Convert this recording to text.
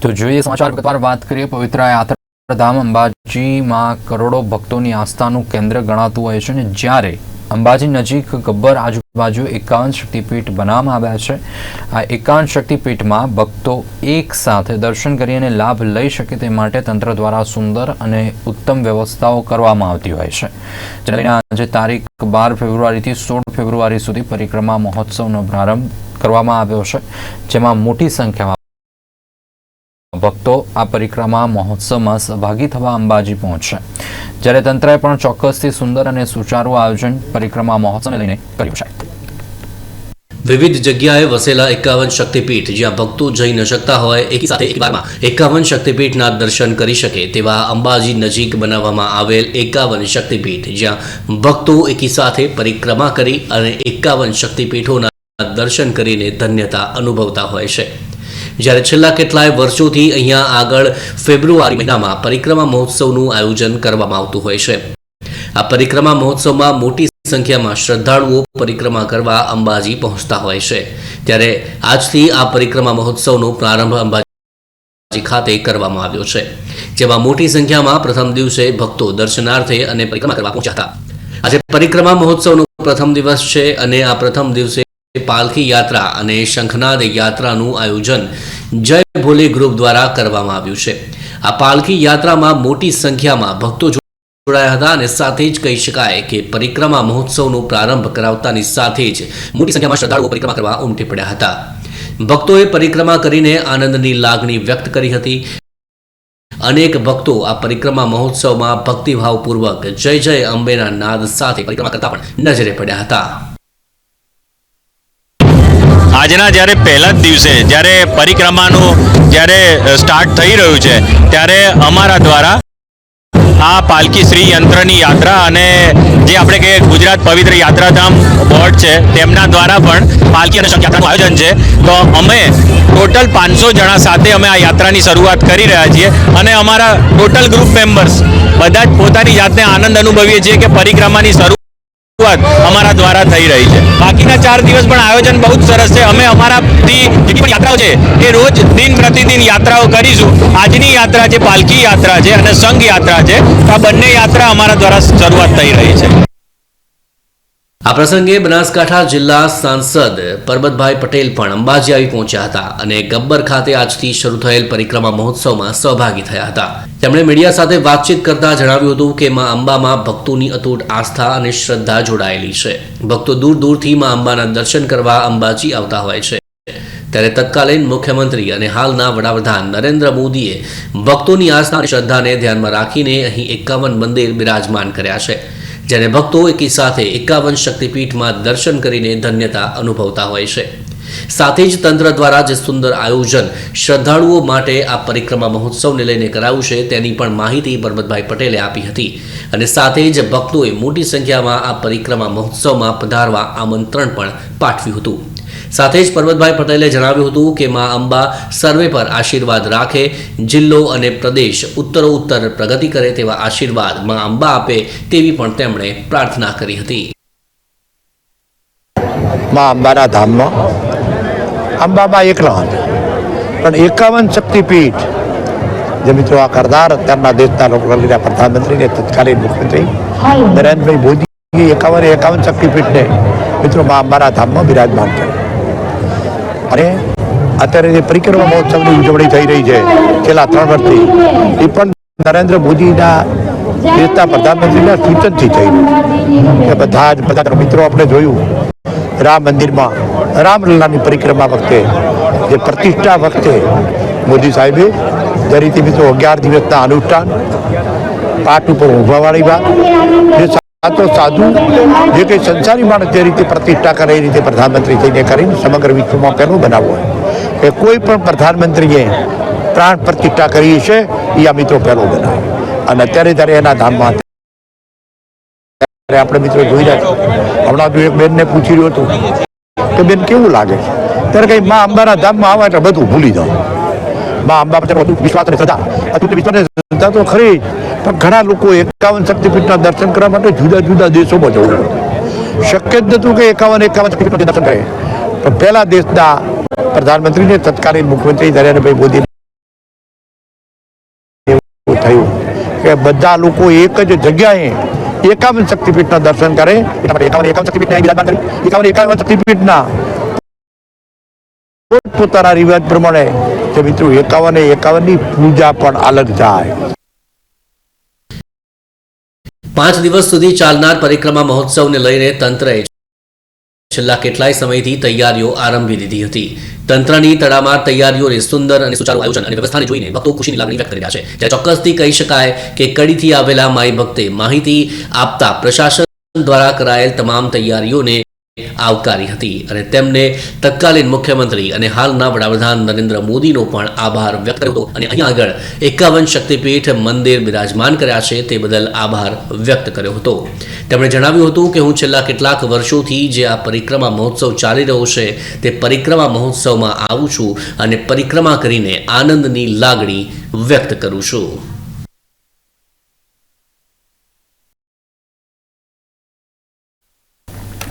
તો જોઈએ સમાચાર વિગતવાર વાત કરીએ, પવિત્ર યાત્રાધામ અંબાજીમાં કરોડો ભક્તોની આસ્થાનું કેન્દ્ર ગણાતું હોય છે અને જ્યારે અંબાજી નજીક ગબ્બર આજુબાજુ એકાવન શક્તિપીઠ બનાવવામાં આવ્યા છે, આ એકાવન શક્તિપીઠમાં ભક્તો એક સાથે દર્શન કરી અને લાભ લઈ શકે તે માટે તંત્ર દ્વારા સુંદર અને ઉત્તમ વ્યવસ્થાઓ કરવામાં આવતી હોય છે. જેને આજે તારીખ બાર ફેબ્રુઆરીથી સોળ ફેબ્રુઆરી સુધી પરિક્રમા મહોત્સવનો પ્રારંભ કરવામાં આવ્યો છે, જેમાં મોટી સંખ્યામાં ભક્તો આ પરિક્રમા મહોત્સવમાં સહભાગી થવા અંબાજી પહોંચશે. જ્યારે તંત્રએ પણ ચોક્કસથી સુંદર અને સુચારું આયોજન, પરિક્રમા મહોત્સવને લઈને કર્યું છે. વિવિધ જગ્યાએ વસેલા એકાવન શક્તિપીઠ, જ્યાં ભક્તો જઈ ન શકતા હોય, એક સાથે એકાવન શક્તિપીઠના દર્શન કરી શકે તેવા અંબાજી નજીક બનાવવામાં આવેલ એકાવન શક્તિપીઠ, જ્યાં ભક્તો એકી સાથે પરિક્રમા કરી અને એકાવન શક્તિપીઠોના દર્શન કરીને ધન્યતા અનુભવતા હોય છે. જ્યારે છેલ્લા કેટલાય વર્ષોથી અહીંયા આગળ ફેબ્રુઆરી મહિનામાં પરિક્રમા મહોત્સવનું આયોજન કરવામાં આવતું હોય છે. આ પરિક્રમા મહોત્સવમાં મોટી સંખ્યામાં શ્રદ્ધાળુઓ પરિક્રમા કરવા અંબાજી પહોંચતા હોય છે. ત્યારે આજથી આ પરિક્રમા મહોત્સવનો પ્રારંભ અંબાજી ખાતે કરવામાં આવ્યો છે, જેમાં મોટી સંખ્યામાં પ્રથમ દિવસે ભક્તો દર્શનાર્થે અને પરિક્રમા કરવા પહોંચ્યા હતા. આજે પરિક્રમા મહોત્સવનો પ્રથમ દિવસ છે અને આ પ્રથમ દિવસે પાલખી યાત્રા અને શંખનાદ યાત્રાનું આયોજન જય ભોલે ગ્રુપ દ્વારા કરવામાં આવ્યું છે. આ પાલખી યાત્રામાં મોટી સંખ્યામાં ભક્તો જોડાયા હતા અને સાથે જ કહી શકાય કે પરિક્રમા મહોત્સવનો પ્રારંભ કરાવતાની સાથે જ મોટી સંખ્યામાં શ્રદ્ધાળુઓ પરિક્રમા કરવા ઉમટી પડ્યા હતા. ભક્તોએ પરિક્રમા કરીને આનંદની લાગણી વ્યક્ત કરી હતી. અનેક ભક્તો આ પરિક્રમા મહોત્સવમાં ભક્તિભાવપૂર્વક જય જય અંબેના નાદ સાથે પરિક્રમા કરતા પણ નજરે પડ્યા હતા. આજના જ્યારે પહેલા જ દિવસે, જ્યારે પરિક્રમાનું જ્યારે સ્ટાર્ટ થઈ રહ્યું છે, ત્યારે અમારા દ્વારા આ પાલકી શ્રી યંત્રની યાત્રા અને જે આપણે કહીએ ગુજરાત પવિત્ર યાત્રાધામ બોર્ડ છે, તેમના દ્વારા પણ પાલકી અને યાત્રાનું આયોજન છે. તો અમે ટોટલ પાંચસો જણા સાથે અમે આ યાત્રાની શરૂઆત કરી રહ્યા છીએ અને અમારા ટોટલ ગ્રુપ મેમ્બર્સ બધા જ પોતાની જાતને આનંદ અનુભવીએ છીએ કે પરિક્રમાની શરૂ શરૂઆત અમારા દ્વારા થઈ રહી છે. બાકીના ચાર દિવસ પણ આયોજન બહુ જ સરસ છે. અમે અમારાથી જેટલી યાત્રાઓ છે, એ રોજ દિન પ્રતિદિન યાત્રાઓ કરીશું. આજની યાત્રા જે પાલકી યાત્રા છે અને સંઘ યાત્રા છે. આ બંને યાત્રા અમારા દ્વારા શરૂઆત થઈ રહી છે. આ પ્રસંગે બનાસકાંઠા જિલ્લા સાંસદ પરબતભાઈ પટેલ પણ અંબાજી આવી પહોંચ્યા હતા અને ગબ્બર ખાતે આજથી શરૂ થયેલ પરિક્રમા મહોત્સવમાં સહભાગી થયા હતા. તેમણે મીડિયા સાથે વાતચીત કરતા જણાવ્યું હતું કે માં અંબામાં ભક્તોની અતૂટ આસ્થા અને શ્રદ્ધા જોડાયેલી છે. ભક્તો દૂર દૂરથી માં અંબાના દર્શન કરવા અંબાજી આવતા હોય છે. ત્યારે તત્કાલીન મુખ્યમંત્રી અને હાલના વડાપ્રધાન નરેન્દ્ર મોદીએ ભક્તોની આસ્થા અને શ્રદ્ધાને ધ્યાનમાં રાખીને અહીં એકાવન મંદિર બિરાજમાન કર્યા છે. જ્યારે ભક્તો એકી સાથે એકાવન શક્તિપીઠમાં દર્શન કરીને ધન્યતા અનુભવતા હોય છે. સાથે જ તંત્ર દ્વારા જે સુંદર આયોજન શ્રદ્ધાળુઓ માટે આ પરિક્રમા મહોત્સવને લઈને કરાયું છે, તેની પણ માહિતી પરમતભાઈ પટેલે આપી હતી. અને સાથે જ ભક્તોએ મોટી સંખ્યામાં આ પરિક્રમા મહોત્સવમાં પધારવા આમંત્રણ પણ પાઠવ્યું હતું. સાથે જ પર્વતભાઈ પટેલે જણાવ્યું હતું કે મા અંબા સર્વે પર આશીર્વાદ રાખે જિલ્લો અને પ્રદેશ ઉત્તરો ઉત્તર પ્રગતિ કરે તેવા આશીર્વાદ મા અંબા આપે તેવી પણ તેમણે પ્રાર્થના કરી હતી. માં અંબાના ધામમાં અંબામાં એકલા હતા. પણ એકાવન શક્તિપીઠ જે મિત્રો આ કરદાર અત્યારના દેશના લોકલાલીના પ્રધાનમંત્રી ને તત્કાલીન મુખ્યમંત્રી નરેન્દ્રભાઈ મોદી એકાવન એકાવન શક્તિપીઠને મિત્રો માં અંબાના ધામમાં બિરાજમાન કર્યા. અને અત્યારે જે પરિક્રમા મહોત્સવની ઉજવણી થઈ રહી છે, છેલ્લા ત્રણ વર્ષથી, એ પણ નરેન્દ્ર મોદીના દેશના પ્રધાનમંત્રીના સૂચનથી થઈ કે બધા જ, બધા મિત્રો આપણે જોયું, રામ મંદિરમાં, રામલલ્લાની પરિક્રમા વખતે, જે પ્રતિષ્ઠા વખતે મોદી સાહેબે જે રીતે મિત્રો અગિયાર દિવસના અનુષ્ઠાન, પાઠ ઉપર ઊંઘવાવાળી વાત જે તો સાધુ જે કંઈ સંસારી માણસ જે રીતે પ્રતિષ્ઠા કરે એ રીતે પ્રધાનમંત્રી થઈને કરીને સમગ્ર વિશ્વમાં પહેલું બનાવવું હોય. કે કોઈ પણ પ્રધાનમંત્રીએ પ્રાણ પ્રતિષ્ઠા કરી છે, એ આ મિત્રો પહેલો બનાવે. અને અત્યારે ત્યારે એના ધામમાં આપણે મિત્રો જોઈ રહ્યા હમણાં તો એક બેનને પૂછી રહ્યું હતું કે બેન કેવું લાગે છે? ત્યારે કઈ મા અંબાના ધામમાં આવે એટલે બધું ભૂલી જાઓ. મા અંબા પછી બધું વિશ્વાસ અને શ્રદ્ધા. અત્યારે વિશ્વાસ શ્રદ્ધા તો ખરી પણ ઘણા લોકો એકાવન શક્તિપીઠના દર્શન કરવા માટે જુદા જુદા દેશોમાં જવું શક્ય જ નહોતું કે એકાવન એકાવન શક્તિપીઠના દર્શન કરે. પણ પહેલાં દેશના પ્રધાનમંત્રીને તત્કાલીન મુખ્યમંત્રી નરેન્દ્રભાઈ મોદી એવું થયું કે બધા લોકો એક જ જગ્યાએ એકાવન શક્તિપીઠના દર્શન કરે. એકાવન એકાવન શક્તિપીઠના એકાવન એકાવન શક્તિપીઠના પોતપોતાના રિવાજ પ્રમાણે કે મિત્રો એકાવન એકાવનની પૂજા પણ અલગ જાય પાંચ દિવસ સુધી ચાલનાર પરિક્રમા મહોત્સવને લઈને તંત્રએ છેલ્લા કેટલાય સમયથી તૈયારીઓ આરંભી દીધી હતી. તંત્રની તડામાર તૈયારીઓને સુંદર અને સુચારુ આયોજન અને વ્યવસ્થાને જોઈને ભક્તો ખુશીની લાગણી વ્યક્ત કરી રહ્યા છે. ત્યારે ચોક્કસથી કહી શકાય કે કડીથી આવેલા માઈ ભક્તે માહિતી આપતા પ્રશાસન દ્વારા કરાયેલ તમામ તૈયારીઓને આવકારી હતી અને તેમને તત્કાલીન મુખ્યમંત્રી અને હાલના વડાપ્રધાન નરેન્દ્ર મોદીનો પણ આભાર વ્યક્ત કર્યો અને અહીં આગળ એકાવન શક્તિપીઠ મંદિર બિરાજમાન કર્યા છે તે બદલ આભાર વ્યક્ત કર્યો હતો. તેમણે જણાવ્યું હતું કે હું છેલ્લા કેટલાક વર્ષોથી જે આ પરિક્રમા મહોત્સવ ચાલી રહ્યો છે તે પરિક્રમા મહોત્સવમાં આવું છું અને પરિક્રમા કરીને આનંદની લાગણી વ્યક્ત કરું છું.